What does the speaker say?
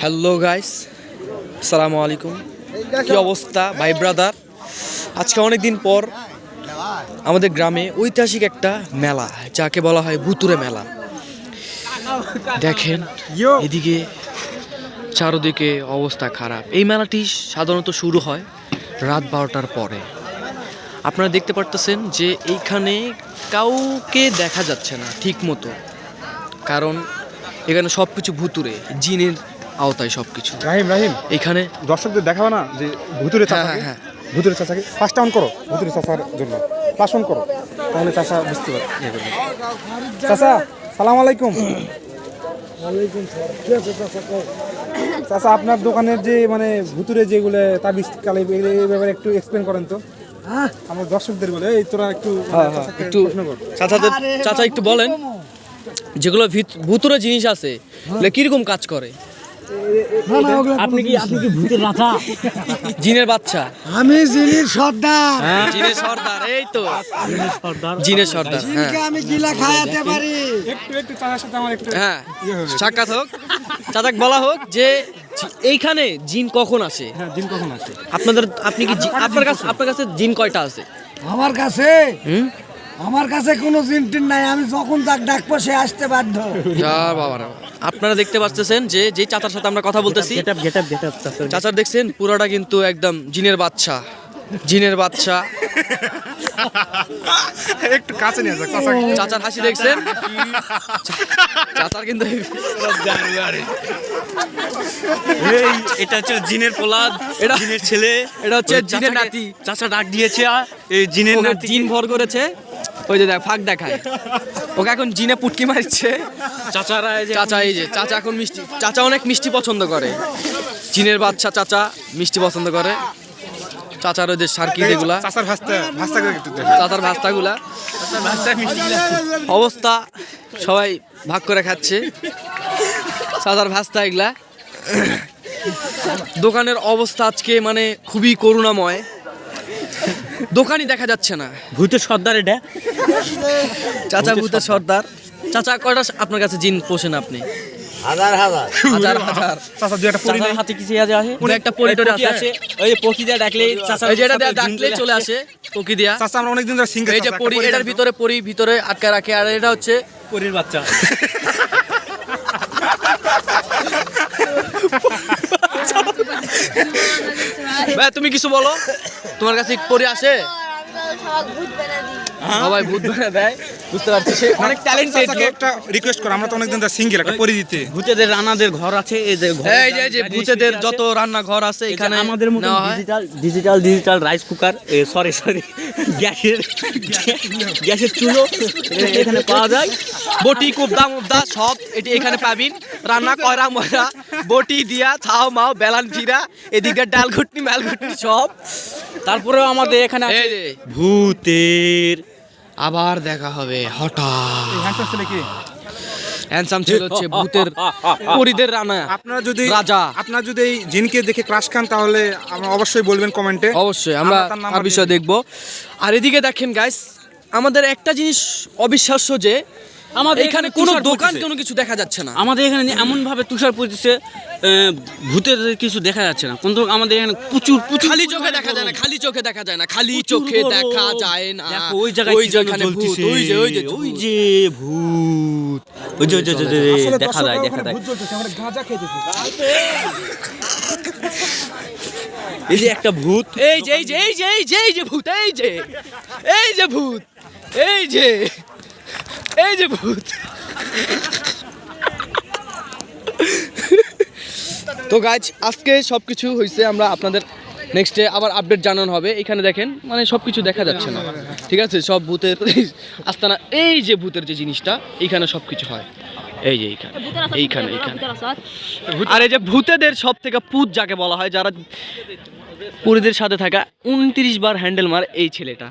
Hello guys সালামু আলাইকুম কি অবস্থা ভাই ব্রাদার আজকে অনেক দিন পর আমাদের গ্রামে ঐতিহাসিক একটা মেলা যাকে বলা হয় ভুতুরে মেলা। দেখেন এদিকে চারদিকে অবস্থা খারাপ। এই মেলাটি সাধারণত শুরু হয় রাত বারোটার পরে। আপনারা দেখতে পারতেছেন যে এইখানে কাউকে দেখা যাচ্ছে না ঠিক মতো কারণ এখানে সব কিছু ভুতুরে জিনের আওতায় সব কিছু রাহিম রাহিম। এখানে দর্শকদের দেখাবো না যে ভুতুরে হ্যাঁ, চাচাকে হ্যাঁ, ভুতুরে চাচাকে ফার্স্ট অন করো ভুতুরে চাচার জন্য। পাস অন করো তাহলে চাচা বুঝতে পারবে। ইয়ে। চাচা সালাম আলাইকুম। চাচা আপনার দোকানের যে মানে ভুতুরে যেগুলো তাবিজ কালে এই ব্যাপারে একটু এক্সপ্লেন করেন তো। আমার দর্শকদের বলে এই তোরা একটু চাচাকে একটু চাচাদের চাচা একটু বলেন যেগুলো ভিত- ভুতুরে জিনিস আছে কীরকম কাজ করে? আপনি কি আপনি কি ভূতের রাজা? জিনের বাচ্চা। আমি জিনির সর্দার। জিনের সর্দার এই তো। জিনের সর্দার? হ্যাঁ জিনকে আমি গিলা খাওয়াতে পারি। একটু একটু চাচার সাথে আমার একটু হ্যাঁ ইয়ে সাক্ষাৎ হোক। চাচাক বলা হোক যে এইখানে জিন কখন আসে? হ্যাঁ দিন কখন আছে আপনাদের আপনি কি আপনার কাছে আপনার কাছে জিন কয়টা আছে? আমার কাছে হুম? আমার কাছে কোনো জিনটিন নাই আমি যখন তাক ডাকবো সে আসতে বাধ্য। যা বাবা আপনারা দেখতে পাচ্ছেন যে যে চাচার সাথে আমরা কথা বলতেছি চাচার দেখছেন পুরোটা কিন্তু একদম জিনের বাচ্চা জিনের বাচ্চা। একটু কাছে নিয়ে যাক চাচা। চাচার হাসি দেখছেন? চাচার কিন্তু এই এটা হচ্ছে জিনের পোলাদ এটা জিনের ছেলে। এটা হচ্ছে জিনের নাতি। চাচা ডাক দিয়েছে এই জিনের নাতি জিন ভর করেছে। ওই যে দেখ ফাঁক দেখায়। ওকে এখন জিনে পুটকি মারছে। চাচারা এই যে চাচা এই যে চাচা এখন মিষ্টি চাচা অনেক মিষ্টি পছন্দ করে। জিনের বাচ্চা চাচা মিষ্টি পছন্দ করে। চাচার ওই যে সার্কি যেগুলা। চাচার ভাস্তা দেখো। চাচার ভাস্তাগুলা। অবস্থা সবাই ভাগ করে খাচ্ছে। চাচার ভাস্তা এগুলা। দোকানের অবস্থা আজকে মানে খুবই করুণাময়। দোকানই দেখা যাচ্ছে না। ভূতের সর্দার এটা? চাচা ভূতের সর্দার। চাচা কয়টা আপনার কাছে জিন পোষেন আপনি? হাজার হাজার। হাজার হাজার। চাচা দুই একটা পরি হাতে কিছু আছে? আছে ওই একটা আছে। ওই পকি দিয়ে ডাকলে চাচা এই ডাকলে চলে আসে। দিয়া। চাচা আমরা ধরে সিঙ্গেল এই যে পরি এটার ভিতরে পরি ভিতরে আটকা রাখে আর এটা হচ্ছে পরির বাচ্চা। ভাই তুমি কিছু বলো? তোমার কাছে পরি আসে? সবাই ভূত বানা দিই সবাই ভূত বানা দেয় বুঝতে পারছি সে অনেক ট্যালেন্টেড একটা রিকোয়েস্ট করো আমরা তো অনেকদিন ধরে সিঙ্গেল একটা পরি দিতে। ভূতেদের রানাদের ঘর আছে এই যে ঘরে এই যে যে ভূতেদের যত রান্না ঘর আছে এখানে আমাদের মতো হয়। Digital digital digital rice cooker sorry sorry গ্যাসের গ্যাসের চুলো এখানে পাওয়া যায়। বটি কুবদা মুবদা সব এটি এখানে পাবিন রান্না কয়রা ময়রা বটি দিয়া ছাও মাও বেলান ফিরা এদিকে ডাল ঘুটনি মাল ঘুটনি সব। তারপরেও আমাদের এখানে আছে এই যে ভূতের আবার দেখা হবে হঠাৎ। হ্যান্ডসাম ছেলে কি? হ্যান্ডসাম ছিল হচ্ছে ভূতের পরিদের রানা আপনারা যদি রাজা। আপনারা যদি এই জিনকে দেখে ক্রাশ খান তাহলে অবশ্যই বলবেন কমেন্টে অবশ্যই আমরা তার নাম্বার বিষয়ে দেখব। আর এদিকে দেখেন গাইস আমাদের একটা জিনিস অবিশ্বাস্য যে আমাদের এখানে কোনো দোকান কোনো কিছু দেখা যাচ্ছে না। আমাদের এখানে এমন ভাবে তুষার পড়তেছে আহ, ভূতের কিছু দেখা যাচ্ছে না। কিন্তু আমাদের এখানে প্রচুর প্রচুর খালি চোখে দেখা যায় না খালি চোখে দেখা যায় না খালি চোখে দেখা যায় না। দেখো ওই জায়গায় ওই যেখানে ভূত ওই যে ওই যে ওই যে ভূত। ওই যে ওই যে- দেখা যায় দেখা যায়। আমরা গাঁজা খেতেছি। এই যে একটা ভূত। এই যে এই যে এই যে এই যে এই যে ভূত এই যে এই যে ভূত এই যে। এই যে ভূত। তো গাছ আজকে সব কিছু হয়েছে আমরা আপনাদের নেক্সটে আবার আপডেট জানানো হবে। এখানে দেখেন মানে সব কিছু দেখা যাচ্ছে না। ঠিক আছে? সব ভূতের আস্তানা এই যে ভূতের যে জিনিসটা, এখানে সব কিছু হয়। এই যে এইখানে এইখানে এইখানে। আর এই যে ভূতেদের সব থেকে পুত যাকে বলা হয় যারা পুরীদের সাথে থাকা উনত্রিশ বার হ্যান্ডেল মার এই ছেলেটা।